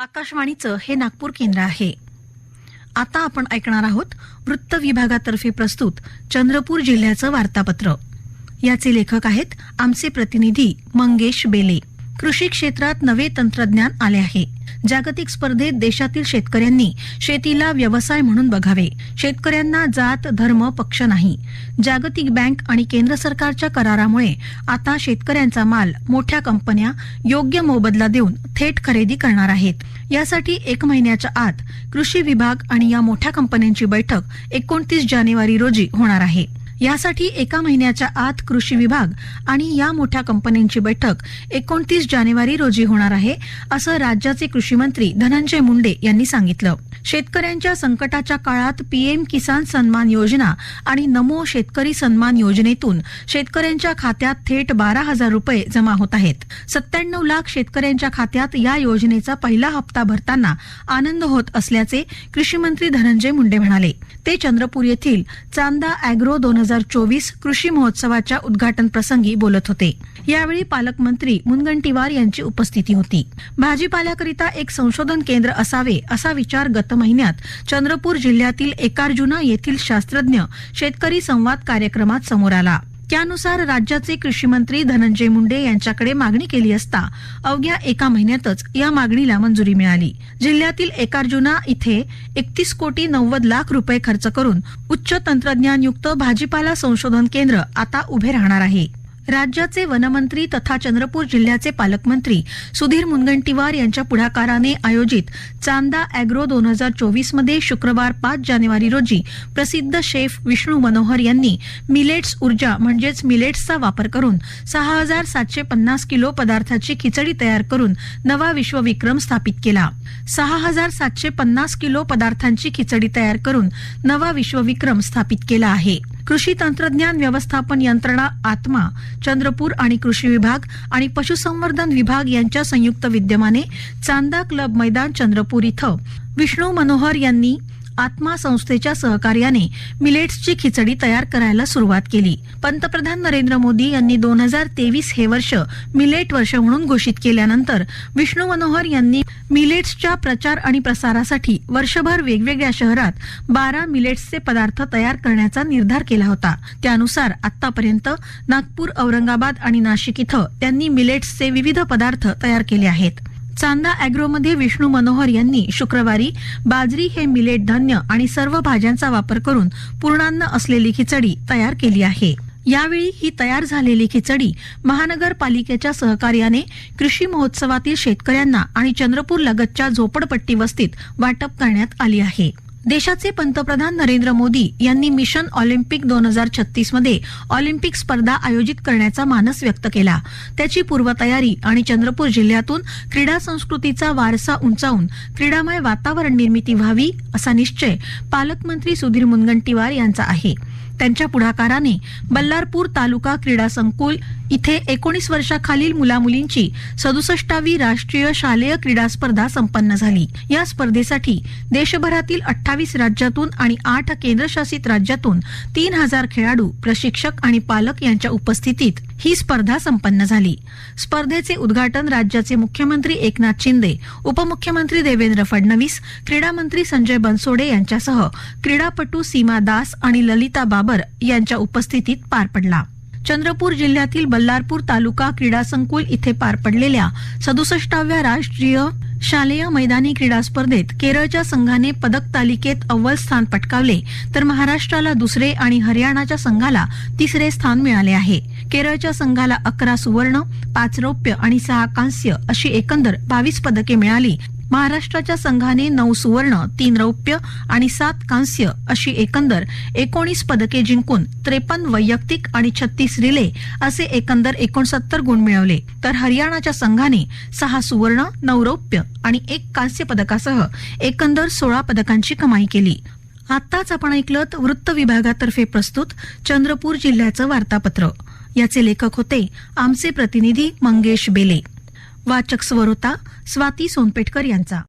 आकाशवाणीचं हे नागपूर केंद्र आहे. आता आपण ऐकणार आहोत वृत्त विभागातर्फे प्रस्तुत चंद्रपूर जिल्ह्याचं वार्तापत्र. याचे लेखक आहेत आमचे प्रतिनिधी मंगेश बेले. कृषी क्षेत्रात नवे तंत्रज्ञान आले आहे. जागतिक स्पर्धेत देशातील शेतकऱ्यांनी शेतीला व्यवसाय म्हणून बघावे. शेतकऱ्यांना जात धर्म पक्ष नाही. जागतिक बँक आणि केंद्र सरकारच्या करारामुळे आता शेतकऱ्यांचा माल मोठ्या कंपन्या योग्य मोबदला देऊन थेट खरेदी करणार आहेत. यासाठी एक महिन्याच्या आत कृषी विभाग आणि या मोठ्या कंपन्यांची बैठक एकोणतीस जानेवारी रोजी होणार आहे. यासाठी एका महिन्याच्या आत कृषी विभाग आणि या मोठ्या कंपन्यांची बैठक एकोणतीस जानेवारी रोजी होणार आहे असं राज्याचे कृषी मंत्री धनंजय मुंडे यांनी सांगितलं. शेतकऱ्यांच्या संकटाच्या काळात पीएम किसान सन्मान योजना आणि नमो शेतकरी सन्मान योजनेतून शेतकऱ्यांच्या खात्यात थेट बारा हजार रुपये जमा होत आहेत. सत्त्याण्णव लाख शेतकऱ्यांच्या खात्यात या योजनेचा पहिला हप्ता भरताना आनंद होत असल्याचे कृषी मंत्री धनंजय मुंडे म्हणाले. ते चंद्रपूर येथील चांदा अॅग्रो दोन हजार चोवीस कृषी महोत्सवाच्या उद्घाटन प्रसंगी बोलत होते. यावेळी पालकमंत्री मुनगंटीवार यांची उपस्थिती होती. भाजीपाल्याकरिता एक संशोधन केंद्र असावे असा विचार गत महिन्यात चंद्रपूर जिल्ह्यातील एकार्जुना येथील शास्त्रज्ञ शेतकरी संवाद कार्यक्रमात समोर आला. त्यानुसार राज्याचे कृषी मंत्री धनंजय मुंडे यांच्याकडे मागणी केली असता अवघ्या एका महिन्यातच या मागणीला मंजुरी मिळाली. जिल्ह्यातील एकार्जुना इथे एकतीस कोटी नव्वद लाख रुपये खर्च करून उच्च तंत्रज्ञानयुक्त भाजीपाला संशोधन केंद्र आता उभे राहणार आहे. राज्याचे वनमंत्री तथा चंद्रपूर जिल्ह्याचे पालकमंत्री सुधीर मुनगंटीवार यांच्या पुढाकाराने आयोजित चांदा अॅग्रो दोन हजार चोवीसमध्ये शुक्रवार पाच जानेवारी रोजी प्रसिद्ध शेफ विष्णू मनोहर यांनी मिलेट्स ऊर्जा म्हणजेच मिलेट्सचा वापर करून सहा हजार सातशे पन्नास किलो पदार्थाची खिचडी तयार करून नवा विश्वविक्रम स्थापित केला. सहा हजार सातशे पन्नास किलो पदार्थांची खिचडी तयार करून नवा विश्वविक्रम स्थापित केला आहे. कृषी तंत्रज्ञान व्यवस्थापन यंत्रणा आत्मा चंद्रपूर आणि कृषी विभाग आणि पशुसंवर्धन विभाग यांच्या संयुक्त विद्यमाने चांदा क्लब मैदान चंद्रपूर इथं. विष्णू मनोहर यांनी आत्मा संस्थेच्या सहकार्याने मिलेट्सची खिचडी तयार करायला सुरुवात केली. पंतप्रधान नरेंद्र मोदी यांनी दोन हजार तेवीस हे वर्ष मिलेट वर्ष म्हणून घोषित केल्यानंतर विष्णू मनोहर यांनी मिलेट्सच्या प्रचार आणि प्रसारासाठी वर्षभर वेगवेगळ्या शहरात बारा मिलेट्सचे पदार्थ तयार करण्याचा निर्धार केला होता. त्यानुसार आतापर्यंत नागपूर औरंगाबाद आणि नाशिक इथं त्यांनी मिलेट्सचे विविध पदार्थ तयार केले आहेत. चांदा अॅग्रोमध्ये विष्णू मनोहर यांनी शुक्रवारी बाजरी हे मिलेट धान्य आणि सर्व भाज्यांचा वापर करून पूर्णान्न असलेली खिचडी तयार केली आहे. यावेळी ही तयार झालेली खिचडी महानगरपालिकेच्या सहकार्याने कृषी महोत्सवातील शेतकऱ्यांना आणि चंद्रपूर लगतच्या झोपडपट्टी वस्तीत वाटप करण्यात आली आहे. देशाचे पंतप्रधान नरेंद्र मोदी यांनी मिशन ऑलिम्पिक दोन हजार छत्तीसमध्ये ऑलिम्पिक स्पर्धा आयोजित करण्याचा मानस व्यक्त केला. त्याची पूर्वतयारी आणि चंद्रपूर जिल्ह्यातून क्रीडा संस्कृतीचा वारसा उंचावून क्रीडामय वातावरण निर्मिती व्हावी असा निश्चय पालकमंत्री सुधीर मुनगंटीवार यांचा आहे. त्यांच्या पुढाकाराने बल्लारपूर तालुका क्रीडा संकुल इथे एकोणीस वर्षाखालील मुलामुलींची सदुसष्टावी राष्ट्रीय शालेय क्रीडा स्पर्धा संपन्न झाली. या स्पर्धेसाठी देशभरातील अठ्ठावीस राज्यातून आणि आठ केंद्रशासित राज्यातून तीन हजार खेळाडू प्रशिक्षक आणि पालक यांच्या उपस्थितीत ही स्पर्धा संपन्न झाली. स्पर्धेचे उद्घाटन राज्याचे मुख्यमंत्री एकनाथ शिंदे उपमुख्यमंत्री देवेंद्र फडणवीस क्रीडा मंत्री संजय बनसोडे यांच्यासह क्रीडापटू सीमा दास आणि ललिता बाबर यांच्या उपस्थितीत पार पडला. चंद्रपूर जिल्ह्यातील बल्लारपूर तालुका क्रीडा संकुल इथे पार पडलेल्या सदुसष्टाव्या राष्ट्रीय शालेय मैदानी क्रीडा स्पर्धेत केरळच्या संघाने पदक तालिकेत अव्वल स्थान पटकावले तर महाराष्ट्राला दुसरे आणि हरियाणाच्या संघाला तिसरे स्थान मिळाले आहे. केरळच्या संघाला अकरा सुवर्ण पाच रौप्य आणि सहा कांस्य अशी एकंदर बावीस पदके मिळाली महाराष्ट्राच्या संघाने नऊ सुवर्ण तीन रौप्य आणि सात कांस्य अशी एकंदर एकोणीस पदके जिंकून त्रेपन्न वैयक्तिक आणि छत्तीस रिले असे एकंदर एकोणसत्तर गुण मिळवले. तर हरियाणाच्या संघाने सहा सुवर्ण नऊ रौप्य आणि एक कांस्य पदकासह एकंदर सोळा पदकांची कमाई केली. आताच आपण ऐकलं वृत्त विभागातर्फे प्रस्तुत चंद्रपूर जिल्ह्याचं वार्तापत्र. याचे लेखक होते आमचे प्रतिनिधी मंगेश बेले. वाचक स्वरोता स्वाती सोनपेटकर यांचा.